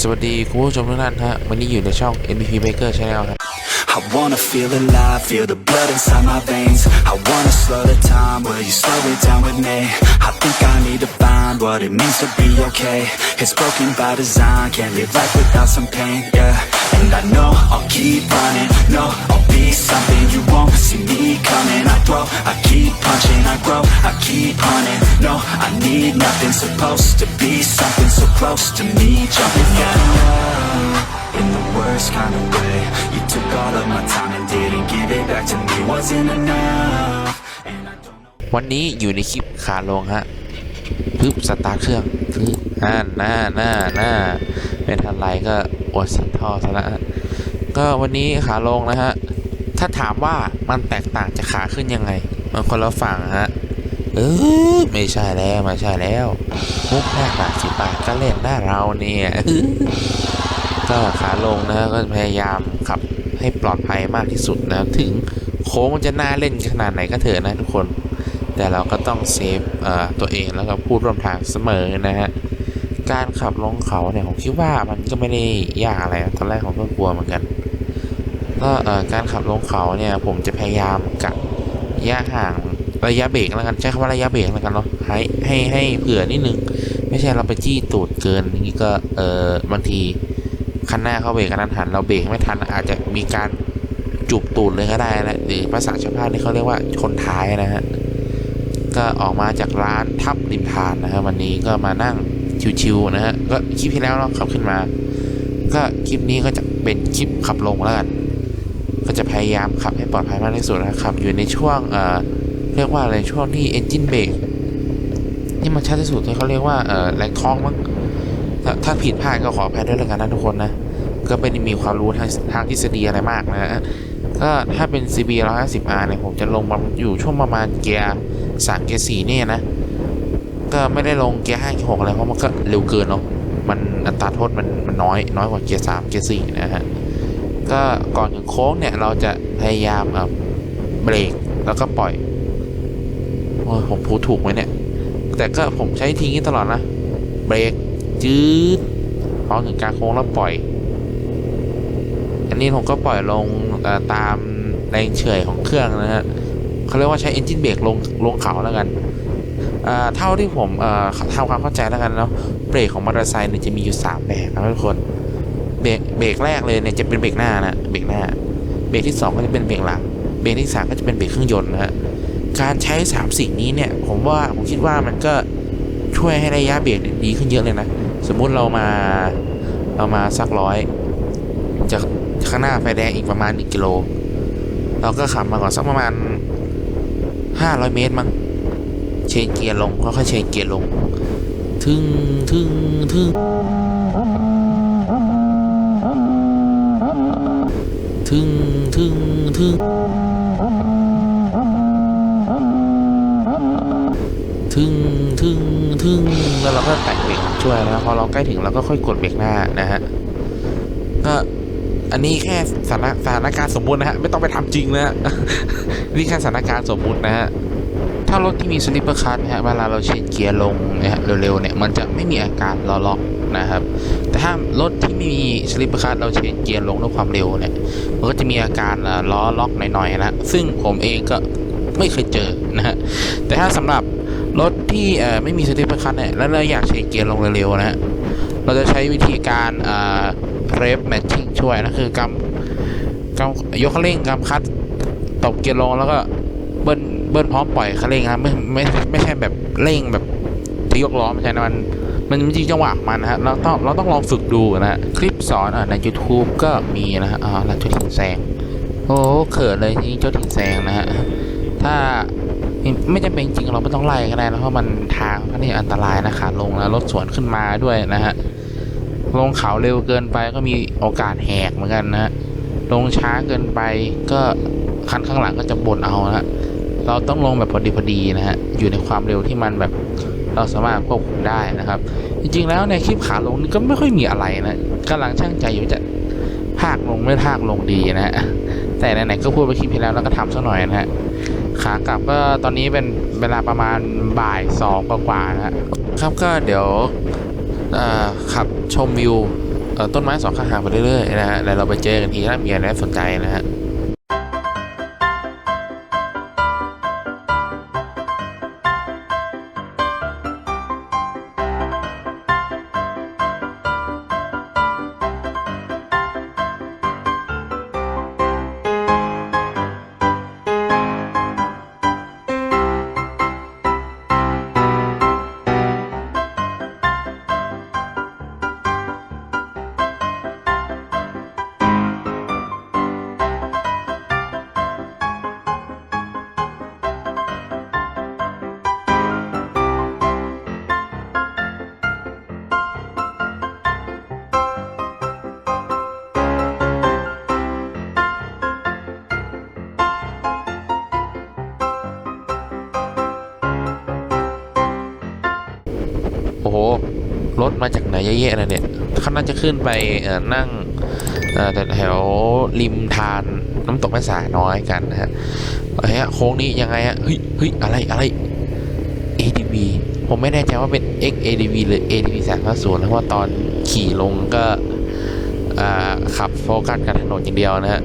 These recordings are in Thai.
สวัสดีคุณผู้ชมทุกท่านฮะวันนี้อยู่ในช่อง MVP Baker Channel ครับ I wanna feel alive, feel the blood inside my veins. I wanna slow the time, will you slow it down with me? I think I need to find what it means to be okay. It's broken by design, can't live life without some pain, yeah. And I know keep hunting. No, I need nothing, supposed to be something so close to me, jumping out of love in the worst kind of way. You took all of my time and didn't give it back to me. Wasn't enough. วันนี้อยู่ในคลิปขาลงฮะปึ๊บสตาร์ทเครื่องปึ๊บอ่าหน้าหน้าหน้าไม่ทันไรก็อดสัตว์ท่อซะละก็วันนี้ขาลงนะฮะ ถ้าถามว่ามันแตกต่างจากขาขึ้นยังไง มันคนละฝั่งฮะ เออไม่ใช่แล้วไม่ใช่แล้วมุกแรกบาทสิบาทก็เล่นหน้าเราเนี่ยก็ขาลงนะก็พยายามขับให้ปลอดภัยมากที่สุดนะถึงโค้งมันจะน่าเล่นขนาดไหนก็เถอะนะทุกคน แต่เราก็ต้องเซฟเอ่อตัวเองแล้วก็พูดร่วมทางเสมอนะฮะการขับลงเขาเนี่ยผมคิดว่ามันก็ไม่ได้ยากอะไรตอนแรกผมก็กลัวเหมือนกันก็เอ่อการขับลงเขาเนี่ยผมจะพยายามกะระยะห่าง ระยะเบรกแล้วกันใช้คำว่าระยะเบรกแล้วกันเนาะให้ให้ให้เผื่อนิดนึง ไม่ใช่เราไปจี้ตูดเกินนี้ก็เออบางทีคันหน้าเขาเบรกกันนั้นหันเราเบรกไม่ทันอาจจะมีการจุบตูดเลยก็ได้นะหรือภาษาชาวบ้านนี่เขาเรียกว่าชนท้ายนะฮะก็ออกมาจากร้านทับริมทานนะฮะวันนี้ก็มานั่งชิวๆนะฮะก็คลิปที่แล้วเราะขับขึ้นมา ก็คลิปนี้ก็จะเป็นคลิปขับลงแล้วกันก็จะพยายามขับให้ปลอดภัยมากที่สุดนะครับอยู่ในช่วงเอ่อ เรียกว่าอะไรช่วงที่ engine brake ที่มันชัดที่สุดที่เขาเรียกว่าเอ่อแรงท้องมั้งถ้าถ้าผิดพลาดก็ขออภัยด้วยแล้วกันนะทุกคนนะก็ไม่ได้มีความรู้ทางทางทฤษฎีอะไรมากนะก็ถ้าเป็น CB 150R เนี่ยผมจะลงมาอยู่ช่วงประมาณเกียร์สามเกียร์สี่เนี่ยนะ ก็ไม่ได้ลงเกียร์ห้าเกียร์หกอะไรเพราะมันก็เร็วเกินเนาะมันอัตราโทษมันมันน้อยน้อยกว่าเกียร์สามเกียร์สี่นะฮะก็ก่อนถึงโค้งเนี่ยเราจะพยายามเบรกแล้วก็ปล่อย โอ้ยผมพูดถูกไหมเนี่ย แต่ก็ผมใช้ทีนี้ตลอดนะ เบรกจืดพอถึงกลางโค้งแล้วปล่อย อันนี้ผมก็ปล่อยลงตามแรงเฉื่อยของเครื่องนะฮะเขาเรียกว่าใช้ engine brake ลงลงเขาแล้วกันเท่าที่ผมทำความเข้าใจแล้วกันเนาะเบรกของมอเตอร์ไซค์เนี่ยจะมีอยู่สามแบบนะทุกคนเบรกเบรกแรกเลยเนี่ยจะเป็นเบรกหน้านะเบรกหน้า เบรกที่สองก็จะเป็นเบรกหลัง เบรกที่สามก็จะเป็นเบรกเครื่องยนต์นะฮะ การใช้สามสิ่งนี้เนี่ย ผมว่าผมคิดว่ามันก็ช่วยให้ระยะเบรกดีขึ้นเยอะเลยนะ สมมุติเรามาเรามาสักร้อยจากข้างหน้าไฟแดงอีกประมาณ 1 กิโล เราก็ขับมาก่อนสักประมาณ 500 เมตรมั้งเชนเกียร์ลงค่อยๆเชนเกียร์ลง ทึ่งทึ่งทึ่งทึ่งทึ่งทึ่ง แล้วเราก็แตะเบรกช่วยนะพอเราใกล้ถึงเราก็ค่อยกดเบรกหน้านะฮะก็อันนี้แค่สถานสถานการณ์สมมุตินะฮะไม่ต้องไปทำจริงนะฮะนี่แค่สถานการณ์สมมุตินะฮะถ้ารถที่มีสลิปเปอร์คัทนะฮะเวลาเราเชนเกียร์ลงนะฮะเร็วๆเนี่ยมันจะไม่มีอาการล้อล็อกนะครับ แต่ถ้ารถที่ไม่มีสลิปเปอร์คัทเราเชนเกียร์ลงด้วยความเร็วเนี่ยมันก็จะมีอาการล้อล็อกหน่อยๆนะซึ่งผมเองก็ไม่เคยเจอนะฮะแต่ถ้าสำหรับ รถที่ไม่มีสลิปเปอร์คัทเนี่ยแล้วเราอยากเชนเกียร์ลงเร็วๆนะฮะเราจะใช้วิธีการเรฟแมทชิ่งช่วยนะคือกำกำยกคันเร่งกำคัดตบเกียร์ลงแล้วก็เบิ้ลเบิ้ลพร้อมปล่อยคันเร่งนะไม่ไม่ไม่ใช่แบบเร่งแบบจะยกล้อไม่ใช่นะมันมันจริงจังหวะมันนะฮะเราต้องเราต้องลองฝึกดูนะฮะคลิปสอนใน YouTube ก็มีนะฮะอ่าเราเจ้าถิ่นแซงโอ้เขินเลยนี่เจ้าถิ่นแซงนะฮะถ้า ไม่จำเป็นจริงเราไม่ต้องไล่ก็ได้นะเพราะมันทางก็นี่อันตรายนะขาลงแล้วรถสวนขึ้นมาด้วยนะฮะลงเขาเร็วเกินไปก็มีโอกาสแหกเหมือนกันนะฮะลงช้าเกินไปก็คันข้างหลังก็จะบ่นเอานะฮะเราต้องลงแบบพอดีพอดีนะฮะอยู่ในความเร็วที่มันแบบเราสามารถควบคุมได้นะครับ จริงๆแล้วในคลิปขาลงนี่ก็ไม่ค่อยมีอะไรนะกำลังช่างใจอยู่จะภาคลงไม่ภาคลงดีนะฮะแต่ไหนๆก็พูดไปคลิปที่แล้วแล้วก็ทำซะหน่อยนะฮะ ขากลับก็ตอนนี้เป็นเวลาประมาณบ่ายสองกว่าๆนะฮะครับก็เดี๋ยวขับชมวิวต้นไม้สองข้างทางไปเรื่อยๆนะฮะแล้วเราไปเจอกันทีถ้ามีอะไรน่าสนใจนะฮะ มาจากไหนเยอะแยะนะเนี่ยเขาน่าจะขึ้นไปนั่งแถวริมทานน้ำตกแม่สายน้อยกันนะฮะเฮ้ยโค้งนี้ยังไงฮะเฮ้ยเฮ้ยอะไรอะไร ADV ผมไม่แน่ใจว่าเป็น X ADV หรือ ADV 350นะเพราะว่าตอนขี่ลงก็ขับโฟกัสกับถนนอย่างเดียวนะฮะ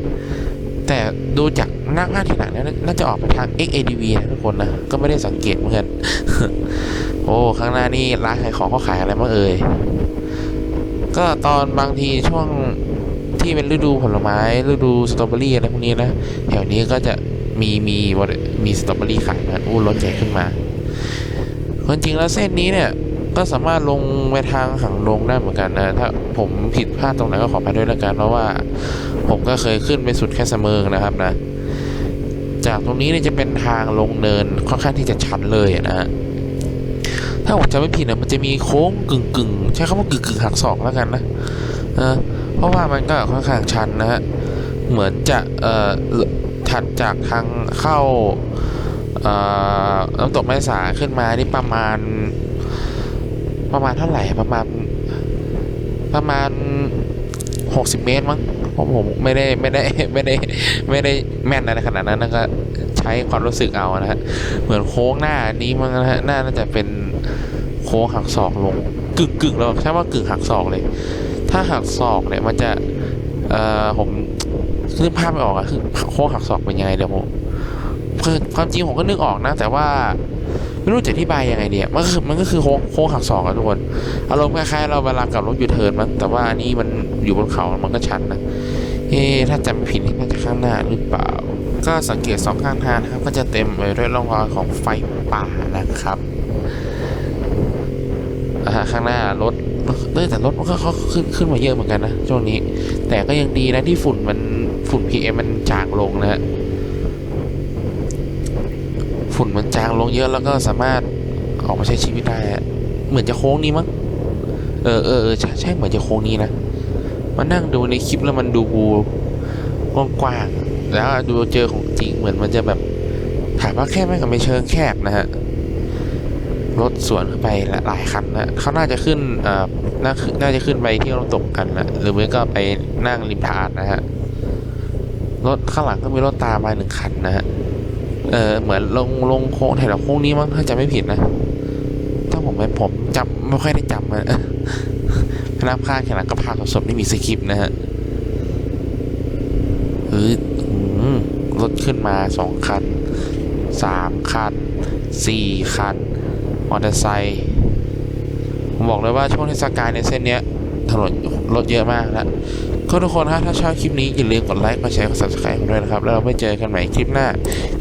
แต่ดูจาก นั่งหน้าที่หลังเนี่ยน่าจะออกไปทาง XADV นะทุกคนนะ ก็ไม่ได้สังเกตเหมือนกัน โอ้ ข้างหน้านี่ร้านขายของเขาขายอะไรบ้างเอ่ย ก็ตอนบางทีช่วงที่เป็นฤดูผลไม้ ฤดูสตรอเบอรี่อะไรพวกนี้นะ แถวนี้ก็จะมีมีมีสตรอเบอรี่ขายนะอู้รถใหญ่ขึ้นมาความจริงแล้วเส้นนี้เนี่ย ก็สามารถลงไปทางหังลงได้เหมือนกันนะ ถ้าผมผิดพลาดตรงไหนก็ขอไปด้วยล้วกันเพราะว่า ผมก็เคยขึ้นไปสุดแค่เสมอนะครับนะ จากตรงนี้เนี่ยจะเป็นทางลงเนินค่อนข้างที่จะชันเลยนะฮะถ้าผมจำไม่ผิดนะมันจะมีโค้งกึ่งกึ่งๆใช้คำว่ากึ่งกึ่งๆหักศอกแล้วกันนะเออเพราะว่ามันก็ค่อนข้างชันนะฮะเหมือนจะเอ่อถัดจากทางเข้าเอ่อน้ำตกแม่สาขึ้นมานี่ประมาณ ประมาณเท่าไหร่ประมาณ ประมาณหกสิบเมตรมั้งผมผมไม่ได้ไม่ได้ไม่ได้ไม่ได้แม่นอะไรขนาดนั้นนะก็ใช้ความรู้สึกเอานะฮะเหมือนโค้งหน้านี้มันนะฮะหน้าน่าจะเป็นโค้งหักศอกลงกึ่งกึ่งเราใช้ว่ากึ่งหักศอกเลย ถ้าหักศอกเนี่ยมันจะเอ่อผมนึกภาพไม่ออกอะคือโค้งหักศอกเป็นยังไงเดี๋ยวผมความจริงผมก็นึกออกนะ แต่ว่า ไม่รู้จะอธิบายยังไงเดียมันก็คือมันก็คือโค้งโค้งหักศอกอะทุกคนอารมณ์คล้ายๆเราเวลากลับรถยูเทิร์นมั้งแต่ว่าอันนี้มันอยู่บนเขา มันก็ชันนะเอ๊ถ้าจำไม่ผิดนี่าจะข้างหน้าหรือเปล่า ก็สังเกตสองข้างทางนะครับ ก็จะเต็มไปด้วยร่องรอยของไฟป่านะครับฮะข้างหน้ารถเออแต่รถมันก็เขาขึ้นขึ้นมาเยอะเหมือนกันนะช่วงนี้ แต่ก็ยังดีนะที่ฝุ่นมันฝุ่น PM มันจางลงนะฮะ ฝุ่นมันจางลงเยอะแล้วก็สามารถออกมาใช้ชีวิตได้อะเหมือนจะโค้งนี้มั้งเออเออเออใช่ใช่เหมือนจะโค้งนี้นะมานั่งดูในคลิปแล้วมันดูกว้างๆแล้วดูเจอของจริงเหมือนมันจะแบบถามว่าแคบไหมก็ไม่เชิงแคบนะฮะรถสวนขึ้นไปหลายคันนะเขาน่าจะขึ้นเอ่อน่าขึ้นน่าจะขึ้นไปเที่ยวน้ำตกกันนะหรือไม่ก็ไปนั่งริมทานนะฮะรถข้างหลังก็มีรถตามมาหนึ่งคันนะฮะ ออเหมือนลงลงโค้งแถวโค้งนี้มั้งถ้าจำไม่ผิดนะ ถ้าผมไม่ผมจำไม่ค่อยได้จำนะพนักพาแข่งหลังกระพาสดๆนี่มีสคริปต์นะฮะเฮ้ยอืมรถขึ้นมาสองคันสามคันสี่คันมอเตอร์ไซค์ผมบอกเลยว่าช่วงเทศกาลในเส้นเนี้ยถนนรถเยอะมากแล้ว ก็ทุกคนฮะถ้าชอบคลิปนี้อย่าลืมกดไลค์กดแชร์กด subscribe ด้วยนะครับ แล้วเราไปเจอกันใหม่คลิปหน้า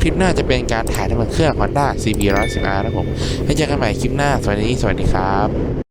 คลิปหน้าจะเป็นการถ่ายทำมันเครื่อง Honda CB 110R นะผมไว้เจอกันใหม่คลิปหน้าสวัสดีสวัสดีครับ